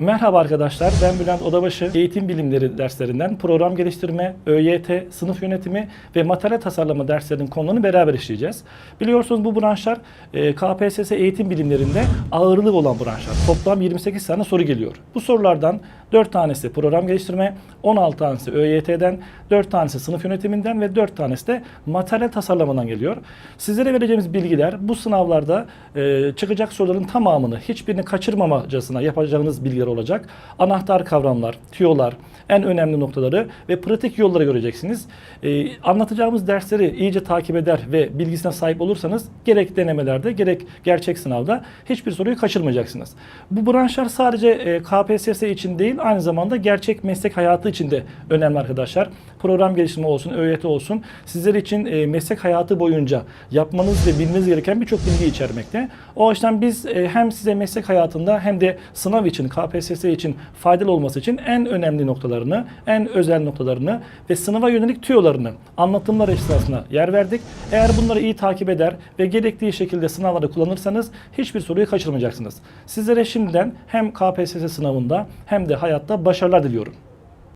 Merhaba arkadaşlar, ben Bülent Odabaşı. Eğitim bilimleri derslerinden program geliştirme, ÖYT, sınıf yönetimi ve materyal tasarlama derslerinin konularını beraber işleyeceğiz. Biliyorsunuz bu branşlar e, KPSS eğitim bilimlerinde ağırlığı olan branşlar. Toplam 28 tane soru geliyor. Bu sorulardan 4 tanesi program geliştirme, 16 tanesi ÖYT'den, 4 tanesi sınıf yönetiminden ve 4 tanesi de materyal tasarlamadan geliyor. Sizlere vereceğimiz bilgiler bu sınavlarda e, çıkacak soruların tamamını hiçbirini kaçırmamacasına yapacağınız bilgiler olacak. Anahtar kavramlar, tüyolar, en önemli noktaları ve pratik yolları göreceksiniz. E, anlatacağımız dersleri iyice takip eder ve bilgisine sahip olursanız gerek denemelerde gerek gerçek sınavda hiçbir soruyu kaçırmayacaksınız. Bu branşlar sadece e, KPSS için değil aynı zamanda gerçek meslek hayatı için de önemli arkadaşlar. Program geliştirme olsun, ÖYT olsun sizler için e, meslek hayatı boyunca yapmanız ve bilmeniz gereken birçok bilgi içermekte. O açıdan biz e, hem size meslek hayatında hem de sınav için, KPSS için faydalı olması için en önemli noktalarını, en özel noktalarını ve sınava yönelik tüyolarını anlatımlar esnasında yer verdik. Eğer bunları iyi takip eder ve gerektiği şekilde sınavlarda kullanırsanız hiçbir soruyu kaçırmayacaksınız. Sizlere şimdiden hem KPSS sınavında hem de hayatta başarılar diliyorum.